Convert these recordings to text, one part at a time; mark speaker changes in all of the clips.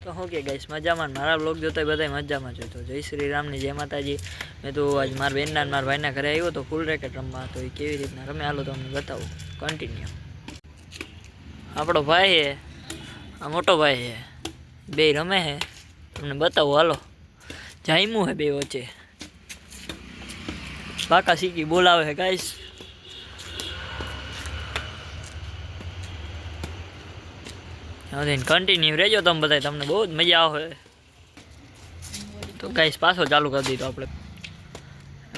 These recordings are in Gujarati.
Speaker 1: તો હું કે ગઈશ મજામાં મારા બ્લોગ જોતા બધા મજામાં છો તો જય શ્રી રામની જય માતાજી. મેં તો આજ મારા બેનના મારા ભાઈના ઘરે આવ્યો તો ફૂલ રેકેટ રમવા તો એ કેવી રીતના રમે હાલો તમને બતાવું. કન્ટિન્યુ આપણો ભાઈ હે, આ મોટો ભાઈ છે બે રમે હે. તમને બતાવું, હાલો. જાયમું હે બે વચ્ચે. પાકા શીખી બોલાવે હે ગાઈશ કન્ટિન્યુ રહેજો તમે બધા તમને બહુ જ મજા આવે તો ગાઈસ પાછો ચાલુ કરી દીધો આપણે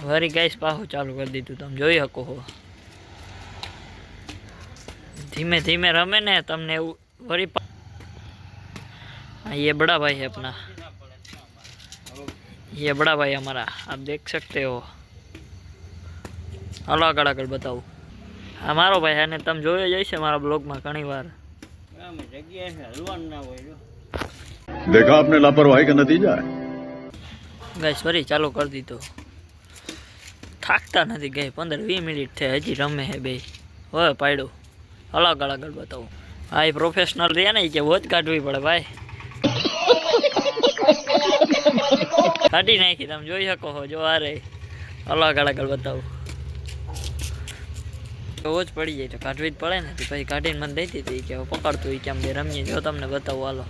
Speaker 1: વરી ગાઈસ પાછો ચાલુ કરી દીધું તમે જોઈ શકો હો ધીમે ધીમે રમે ને તમને એવું વરી પા- हाँ, ये बड़ा भाई है अपना ये बड़ा भाई हमारा आप देख सकते हो હલો આગળ આગળ બતાવું આ મારો ભાઈ અને તમે જોયો જ હશે મારા બ્લોગમાં ઘણી વાર
Speaker 2: અમે દેખા આપને લાપરવાહી કે નતીજા
Speaker 1: ગાય સોરી ચાલુ કરી દીધો. થાકતા નથી ગઈ પંદર વીસ મિનિટ થઈ હજી રમે હે બે. હવે પાડ્યો. અલગ અલગ બતાવું. હા એ પ્રોફેશનલ રહ્યા ને કે વોચ કાઢવી પડે ભાઈ. કાઢી નાખી તમે જોઈ શકો છો જો આ રે અલગ અલગ બતાવું. વોચ પડી જાય તો કાઢવી જ પડે ને. પછી કાઢીને મને દઈ દીધી. કે પકડતું કેમ બે રમીએ. જો તમને બતાવું હાલો.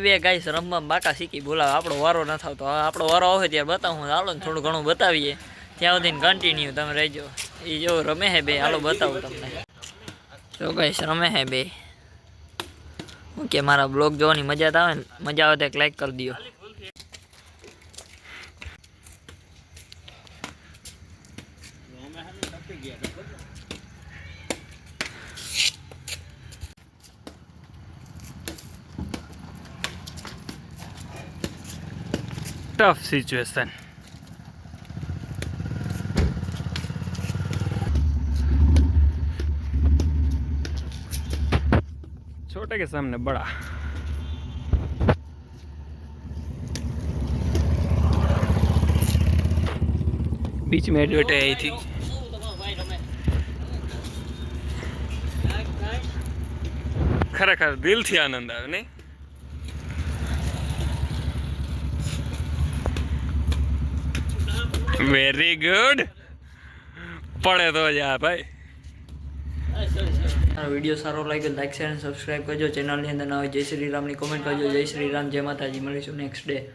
Speaker 1: બે ગાઈસ રમવા બાકા શીખી બોલાવે. આપણો વારો ન થતો આપણો વારો આવે ત્યારે બતાવું. હાલો ને થોડું ઘણું બતાવીએ. ત્યાં સુધી કન્ટિન્યુ તમે રહેજો. એ જો રમે હે બે. હાલો બતાવું તમને. જો ગાઈસ રમે હે બે. હું કે મારા બ્લોગ જોવાની મજા આવે મજા આવે તો એક લાઈક કરી દો
Speaker 3: ટફ situation. छोटे के सामने बड़ा बीच में एडवर्टाइज आई थी ખરેખર દિલથી આનંદ આવે નહીં વેરી ગુડ પડે તો જા ભાઈ
Speaker 1: મારો વીડિયો સારો લાગ્યો લાઈક શેર અને સબસ્ક્રાઈબ કરજો. ચેનલની અંદર ના હોય જય શ્રી રામની કોમેન્ટ કરજો. જય શ્રી રામ, જય માતાજી. મળીશું નેક્સ્ટ ડે